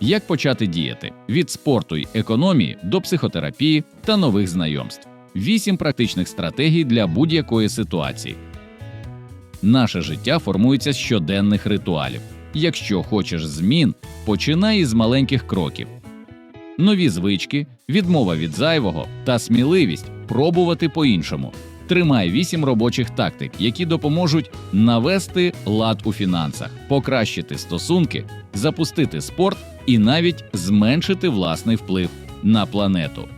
Як почати діяти від спорту й економії до психотерапії та нових знайомств. Вісім практичних стратегій для будь-якої ситуації. Наше життя формується з щоденних ритуалів. Якщо хочеш змін, починай із маленьких кроків. Нові звички, відмова від зайвого та сміливість пробувати по-іншому. Тримай вісім робочих тактик, які допоможуть навести лад у фінансах, покращити стосунки, запустити спорт і навіть зменшити власний вплив на планету.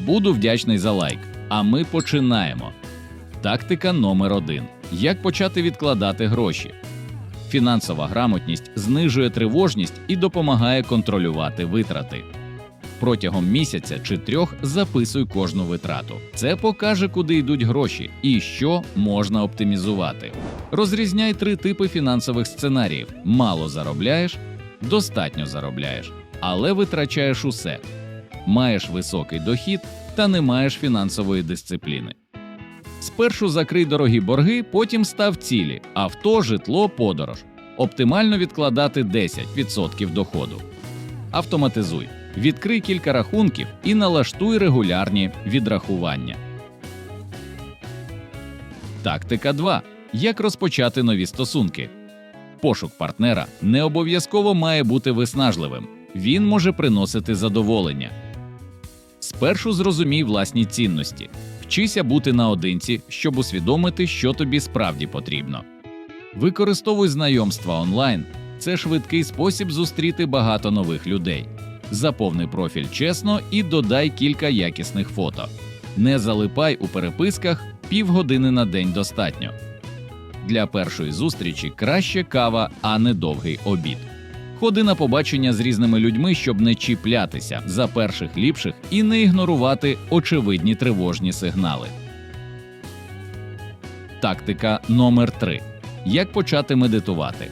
Буду вдячний за лайк. А ми починаємо. Тактика номер один: як почати відкладати гроші. Фінансова грамотність знижує тривожність і допомагає контролювати витрати. Протягом місяця чи трьох записуй кожну витрату. Це покаже, куди йдуть гроші і що можна оптимізувати. Розрізняй три типи фінансових сценаріїв: мало заробляєш, достатньо заробляєш, але витрачаєш усе. Маєш високий дохід та не маєш фінансової дисципліни. Спершу закрий дорогі борги, потім став цілі: авто, житло, подорож. Оптимально відкладати 10% доходу. Автоматизуй. Відкрий кілька рахунків і налаштуй регулярні відрахування. Тактика 2. Як розпочати нові стосунки. Пошук партнера не обов'язково має бути виснажливим. Він може приносити задоволення. Спершу зрозумій власні цінності. Вчися бути наодинці, щоб усвідомити, що тобі справді потрібно. Використовуй знайомства онлайн це швидкий спосіб зустріти багато нових людей. Заповни профіль чесно і додай кілька якісних фото. Не залипай у переписках півгодини на день достатньо. Для першої зустрічі краще кава, а не довгий обід. Ходи на побачення з різними людьми, щоб не чіплятися за перших ліпших і не ігнорувати очевидні тривожні сигнали. Тактика номер 3 Як почати медитувати.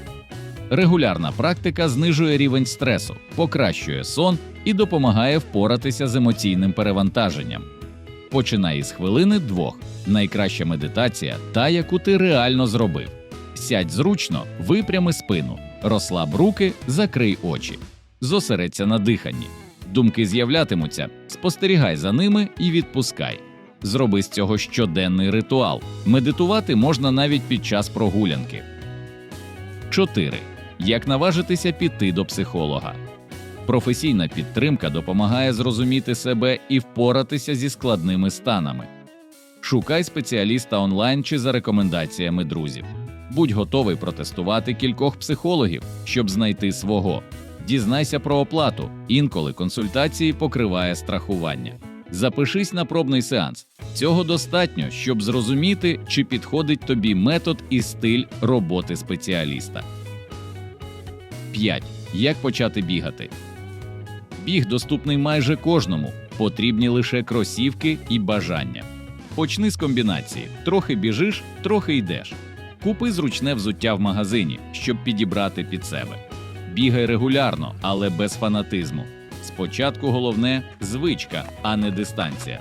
Регулярна практика знижує рівень стресу, покращує сон і допомагає впоратися з емоційним перевантаженням. Починай із хвилини двох. Найкраща медитація та яку ти реально зробив. Сядь зручно, випрями спину, розслаб руки, закрий очі, зосередься на диханні. Думки з'являтимуться, спостерігай за ними і відпускай. Зроби з цього щоденний ритуал. Медитувати можна навіть під час прогулянки. 4. Як наважитися піти до психолога. Професійна підтримка допомагає зрозуміти себе і впоратися зі складними станами. Шукай спеціаліста онлайн чи за рекомендаціями друзів. Будь готовий протестувати кількох психологів, щоб знайти свого. Дізнайся про оплату. Інколи консультації покриває страхування. Запишись на пробний сеанс. Цього достатньо, щоб зрозуміти, чи підходить тобі метод і стиль роботи спеціаліста. 5. Як почати бігати? Біг доступний майже кожному. Потрібні лише кросівки і бажання. Почни з комбінації: трохи біжиш, трохи йдеш. Купи зручне взуття в магазині, щоб підібрати під себе. Бігай регулярно, але без фанатизму. Спочатку головне звичка, а не дистанція.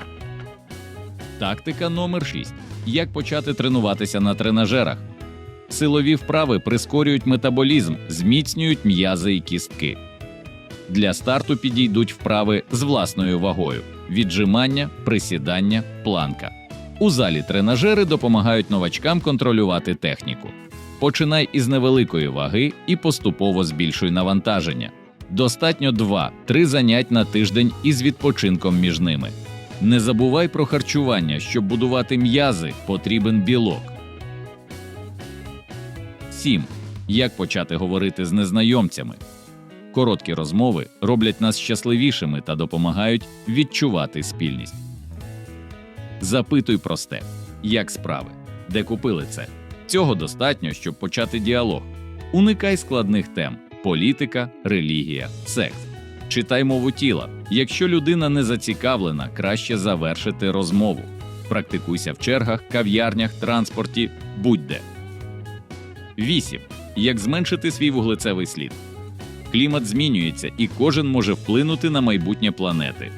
Тактика номер 6. Як почати тренуватися на тренажерах? Силові вправи прискорюють метаболізм, зміцнюють м'язи і кістки. Для старту підійдуть вправи з власною вагою: віджимання, присідання, планка. У залі тренажери допомагають новачкам контролювати техніку. Починай із невеликої ваги і поступово збільшуй навантаження. Достатньо 2-3 занять на тиждень із відпочинком між ними. Не забувай про харчування, щоб будувати м'язи, потрібен білок. 7. Як почати говорити з незнайомцями? Короткі розмови роблять нас щасливішими та допомагають відчувати спільність. Запитуй просте, як справи, де купили це. Цього достатньо, щоб почати діалог. Уникай складних тем: політика, релігія, секс. Читай мову тіла. Якщо людина не зацікавлена, краще завершити розмову. Практикуйся в чергах, кав'ярнях, транспорті, будь-де. 8. Як зменшити свій вуглецевий слід. Клімат змінюється, і кожен може вплинути на майбутнє планети.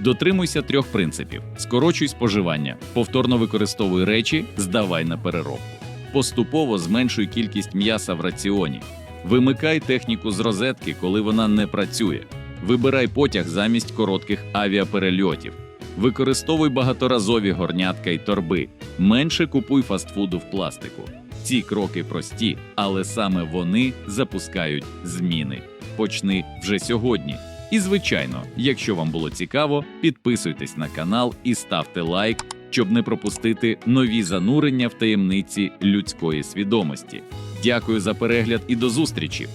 Дотримуйся трьох принципів: скорочуй споживання, повторно використовуй речі, здавай на переробку. Поступово зменшуй кількість м'яса в раціоні. Вимикай техніку з розетки, коли вона не працює. Вибирай потяг замість коротких авіаперельотів. Використовуй багаторазові горнятка й торби. Менше купуй фастфуду в пластику. Ці кроки прості, але саме вони запускають зміни. Почни вже сьогодні. І звичайно, якщо вам було цікаво, підписуйтесь на канал і ставте лайк, щоб не пропустити нові занурення в таємниці людської свідомості. Дякую за перегляд і до зустрічі!